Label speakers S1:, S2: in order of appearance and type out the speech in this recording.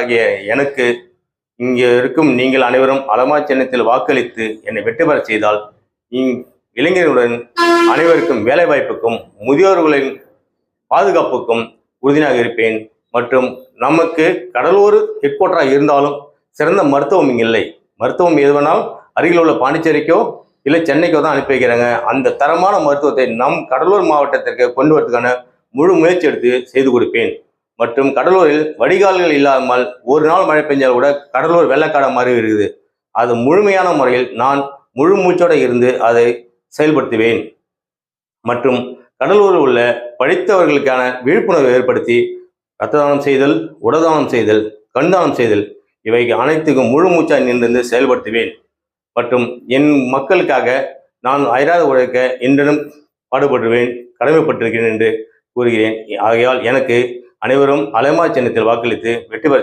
S1: ஆகிய எனக்கு இங்கே இருக்கும் நீங்கள் அனைவரும் அலமா சின்னத்தில் வாக்களித்து என்னை வெற்றி பெறச் செய்தால் இங் இளைஞர்களுடன் அனைவருக்கும் வேலைவாய்ப்புக்கும் முதியோர்களின் பாதுகாப்புக்கும் உறுதியாக இருப்பேன். மற்றும் நமக்கு கடலூர் ஹெட்குவார்டராக இருந்தாலும் சிறந்த மருத்துவம் இங்கே இல்லை. மருத்துவம் எது வேணாலும் அருகில் உள்ள பாண்டிச்சேரிக்கோ இல்லை சென்னைக்கோ தான் அனுப்பி வைக்கிறாங்க. அந்த தரமான மருத்துவத்தை நம் கடலூர் மாவட்டத்திற்கு கொண்டு வரதுக்கான முழு முயற்சி எடுத்து செய்து கொடுப்பேன். மற்றும் கடலூரில் வடிகால்கள் இல்லாமல் ஒரு நாள் மழை பெஞ்சால் கூட கடலூர் வெள்ளக்காடா மாறி இருக்குது. அது முழுமையான முறையில் நான் முழு மூச்சோடு இருந்து அதை செயல்படுத்துவேன். மற்றும் கடலூரில் உள்ள படித்தவர்களுக்கான விழிப்புணர்வு ஏற்படுத்தி ரத்ததானம் செய்தல் உடதானம் செய்தல் கண்தானம் செய்தல் இவை அனைத்துக்கும் முழு மூச்சாக நின்று செயல்படுத்துவேன். மற்றும் என் மக்களுக்காக நான் அயராத உழைக்க இன்றும் பாடுபடுவேன் கடமைப்பட்டிருக்கிறேன் என்று கூறுகிறேன். ஆகையால் எனக்கு அனைவரும் அலைமா சின்னத்தில் வாக்களித்து வெற்றி பெற